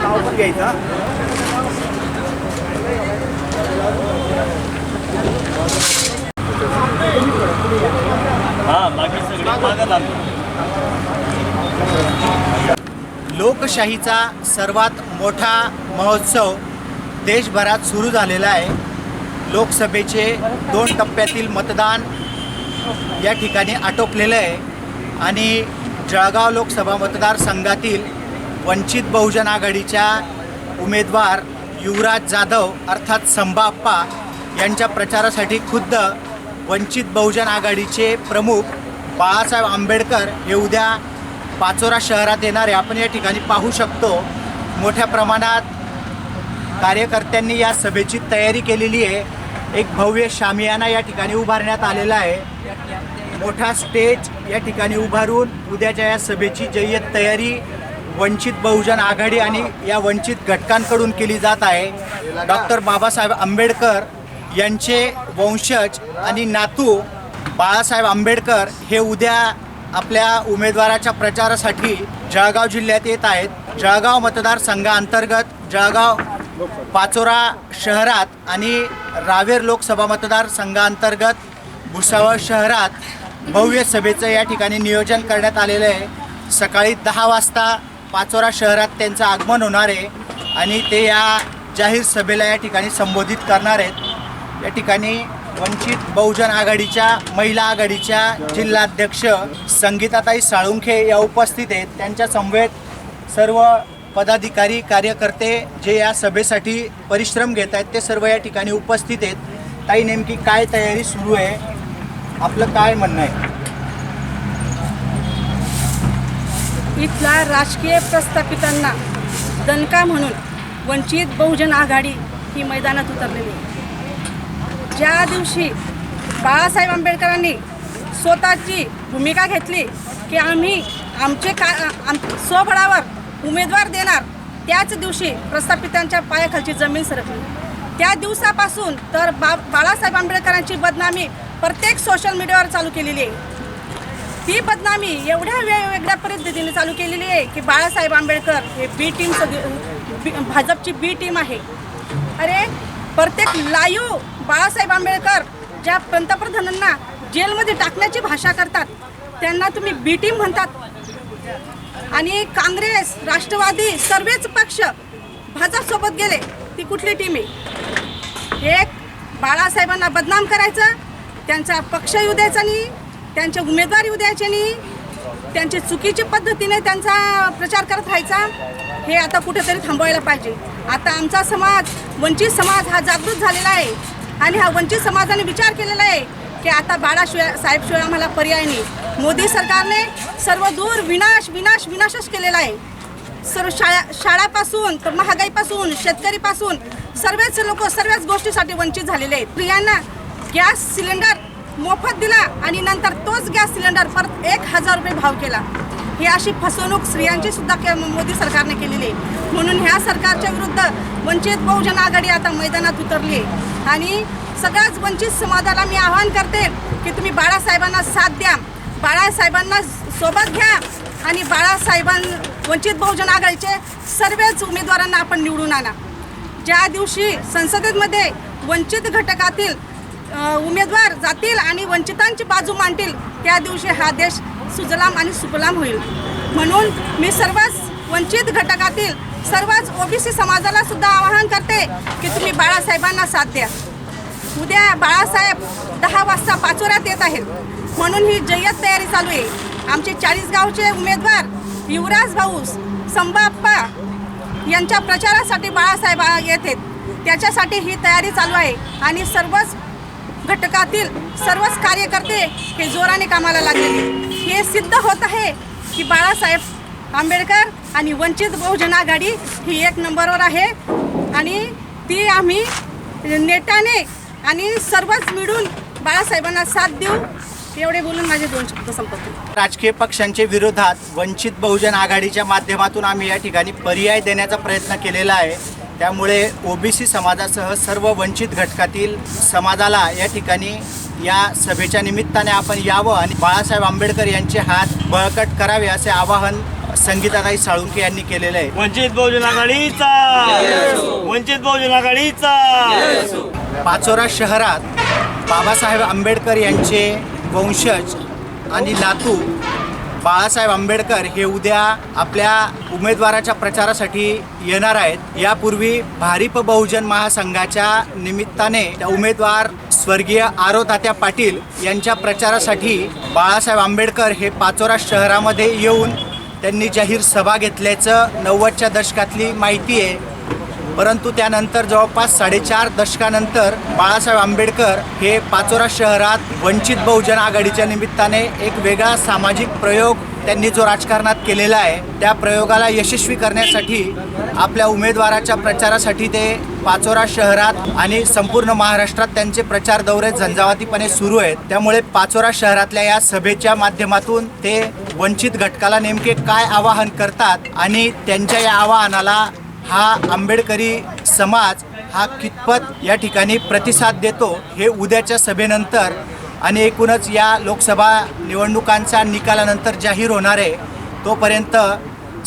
나오는 게 있다. 아, 마켓에서 그냥 빠가다. लोकशाहीचा सर्वात मोठा महोत्सव देशभरात सुरू झालेला आहे. लोकसभेचे दोन टप्प्यातील मतदान या ठिकाणी आटोपलेलं आहे. आणि जळगाव लोकसभा मतदारसंघातील वंचित बहुजन आघाडीच्या उमेदवार युवराज जाधव अर्थात संभाप्पा यांच्या प्रचारासाठी खुद्द वंचित बहुजन आघाडीचे प्रमुख बाळासाहेब आंबेडकर हे उद्या पाचोरा शहरात येणारे आपण या ठिकाणी पाहू शकतो. मोठ्या प्रमाणात कार्यकर्त्यांनी या सभेची तयारी केलेली आहे. एक भव्य शामियाना या ठिकाणी उभारण्यात आलेला आहे. मोठा स्टेज या ठिकाणी उभारून उद्याच्या या सभेची जय्यत तयारी वंचित बहुजन आघाडी आणि या वंचित घटकांकडून केली जात आहे. डॉक्टर बाबासाहेब आंबेडकर यांचे वंशज आणि नातू बाळासाहेब आंबेडकर हे उद्या आपल्या उमेदवाराच्या प्रचारासाठी जळगाव जिल्ह्यात येत आहेत. जळगाव मतदारसंघाअंतर्गत जळगाव पाचोरा शहरात आणि रावेर लोकसभा मतदारसंघाअंतर्गत भुसावळ शहरात भव्य सभेचं या ठिकाणी नियोजन करण्यात आलेलं आहे. सकाळी दहा वाजता पाचोरा शहरात त्यांचं आगमन होणार आहे आणि ते या जाहीर सभेला या ठिकाणी संबोधित करणार आहेत. या ठिकाणी वंचित बहुजन आघाडीच्या महिला आघाडीच्या जिल्हाध्यक्ष संगीताताई साळुंखे या उपस्थित आहेत. त्यांच्या समवेत सर्व पदाधिकारी कार्यकर्ते जे या सभेसाठी परिश्रम घेत आहेत ते सर्व या ठिकाणी उपस्थित आहेत. ताई नेमकी काय तयारी सुरू आहे? आपलं काय म्हणणं आहे? इथला राजकीय प्रस्थापितांना दणका म्हणून वंचित बहुजन आघाडी ही मैदानात उतरलेली आहे. ज्या दिवशी बाळासाहेब आंबेडकरांनी स्वतःची भूमिका घेतली की आम्ही आमचे का आम स्वबळावर उमेदवार देणार त्याच दिवशी प्रस्थापितांच्या पायाखालची जमीन सरकली. त्या दिवसापासून तर बा बाळासाहेब आंबेडकरांची बदनामी प्रत्येक सोशल मीडियावर चालू केलेली आहे. ती बदनामी एवढ्या वेगवेगळ्या पद्धतीने चालू केलेली आहे की बाळासाहेब आंबेडकर हे बी टीम भाजपची बी टीम आहे. अरे प्रत्येक लाईव्ह बाळासाहेब आंबेडकर ज्या पंतप्रधानांना जेलमध्ये टाकण्याची भाषा करतात त्यांना तुम्ही बी टीम म्हणतात. आणि काँग्रेस राष्ट्रवादी सर्वच पक्ष भाजपसोबत गेले. ती कुठली टीम आहे? एक बाळासाहेबांना बदनाम करायचं त्यांचा पक्ष येऊ द्यायचा नाही त्यांचे उमेदवार येऊ द्यायचे नाही त्यांची चुकीची पद्धतीने त्यांचा प्रचार करत राहायचा. हे आता कुठेतरी थांबवायला पाहिजे. आता आमचा समाज वंचित समाज हा जागृत झालेला आहे. आणि हा वंचित समाजाने विचार केलेला आहे की आता बाळाशिवाय साहेबशिवाय आम्हाला पर्याय नाही. मोदी सरकारने सर्व दूर विनाश विनाश विनाशच केलेला आहे. सर्व शाळा शाळापासून तर महागाईपासून शेतकरीपासून सर्वच लोक सर्वच गोष्टीसाठी वंचित झालेले आहेत. स्त्रियांना गॅस सिलेंडर मोफत दिला आणि नंतर तोच गॅस सिलेंडर परत एक हजार रुपये भाव केला. ही अशी फसवणूक स्त्रियांची सुद्धा के मोदी सरकारने केलेली आहे. म्हणून ह्या सरकारच्या विरुद्ध वंचित बहुजन आघाडी आता मैदानात उतरली आहे. आणि सगळ्याच वंचित समाजाला मी आवाहन करते की तुम्ही बाळासाहेबांना साथ द्या. बाळासाहेबांना सोबत घ्या आणि बाळासाहेबां वंचित बहुजन आघाडीचे सर्वच उमेदवारांना आपण निवडून आणा. ज्या दिवशी संसदेमध्ये वंचित घटकातील उमेदवार जातील आणि वंचितांची बाजू मांडतील त्या दिवशी हा देश सुजलाम आणि सुफलाम होईल. म्हणून मी सर्वच वंचित घटकातील सर्वच ओबीसी समाजाला सुद्धा आवाहन करते की तुम्ही बाळासाहेबांना साथ द्या. उद्या बाळासाहेब दहा वाजता पाचोऱ्यात येत आहेत. म्हणून ही जय्यत तयारी चालू आहे. आमचे चाळीस गावचे उमेदवार युवराज भाऊ संबाप्पा यांच्या प्रचारासाठी बाळासाहेब येत आहेत. त्याच्यासाठी ही तयारी चालू आहे. आणि सर्वच घटकातील सर्वच कार्यकर्ते हे जोराने कामाला लागलेले हे सिद्ध होत आहे की बाळासाहेब आंबेडकर आणि वंचित बहुजन आघाडी ही एक नंबरवर आहे आणि ती आम्ही नेटाने आणि सर्वच मिळून बाळासाहेबांना साथ देऊ. एवढे बोलून माझे दोन शब्द संपवते. राजकीय पक्षांच्या विरोधात वंचित बहुजन आघाडीच्या माध्यमातून आम्ही या ठिकाणी पर्याय देण्याचा प्रयत्न केलेला आहे. त्यामुळे ओबीसी समाजासह सर्व वंचित घटकातील समाजाला या ठिकाणी या सभेच्या निमित्ताने आपण यावं आणि बाळासाहेब आंबेडकर यांचे हात बळकट करावे असे आवाहन संगीताताई साळुंके यांनी केलेलं आहे. वंचित बहुजन आघाडीचा! वंचित बहुजन आघाडीचा! पाचोरा शहरात बाबासाहेब आंबेडकर यांचे वंशज आणि नातू बाळासाहेब आंबेडकर हे उद्या आपल्या उमेदवाराच्या प्रचारासाठी येणार आहेत. यापूर्वी भारिप बहुजन महासंघाच्या निमित्ताने त्या उमेदवार स्वर्गीय आरो तात्या पाटील यांच्या प्रचारासाठी बाळासाहेब आंबेडकर हे पाचोरा शहरामध्ये येऊन त्यांनी जाहीर सभा घेतल्याचं नव्वदच्या दशकातली माहिती आहे. परंतु त्यानंतर जवळपास साडेचार दशकानंतर बाळासाहेब आंबेडकर हे पाचोरा शहरात वंचित बहुजन आघाडीच्या निमित्ताने एक वेगळा सामाजिक प्रयोग त्यांनी जो राजकारणात केलेला आहे त्या प्रयोगाला यशस्वी करण्यासाठी आपल्या उमेदवाराच्या प्रचारासाठी ते पाचोरा शहरात आणि संपूर्ण महाराष्ट्रात त्यांचे प्रचार दौरे झंझावातीपणे सुरू आहेत. त्यामुळे पाचोरा शहरातल्या या सभेच्या माध्यमातून ते वंचित घटकाला नेमके काय आवाहन करतात आणि त्यांच्या या आवाहनाला हा आंबेडकरी समाज हा कितपत या ठिकाणी प्रतिसाद देतो हे उद्याच्या सभेनंतर आणि एकूणच या लोकसभा निवडणुकांचा निकालानंतर जाहीर होणार आहे तोपर्यंत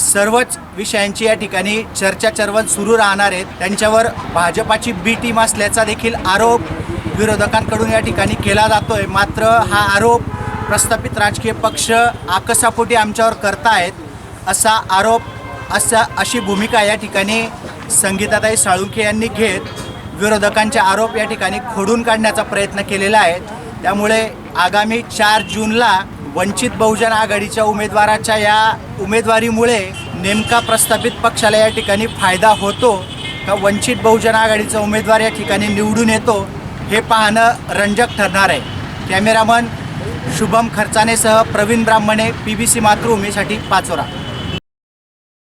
सर्वच विषयांची या ठिकाणी चर्चा चर्वण सुरू राहणार आहेत त्यांच्यावर भाजपाची बी टीम असल्याचा देखील आरोप विरोधकांकडून या ठिकाणी केला जातो आहे मात्र हा आरोप प्रस्थापित राजकीय पक्ष आकसापोटी आमच्यावर करतायत असा आरोप असा अशी भूमिका या ठिकाणी संगीताताई साळुंखे यांनी घेत विरोधकांचे आरोप या ठिकाणी खोडून काढण्याचा प्रयत्न केलेला आहे. त्यामुळे आगामी चार जूनला वंचित बहुजन आघाडीच्या उमेदवाराच्या या उमेदवारीमुळे नेमका प्रस्थापित पक्षाला या ठिकाणी फायदा होतो का वंचित बहुजन आघाडीचा उमेदवार या ठिकाणी निवडून येतो हे पाहणं रंजक ठरणार आहे. Cameraman Shubham खर्चानेसह Praveen Brahmane P B C मातृभूमीसाठी Pachora.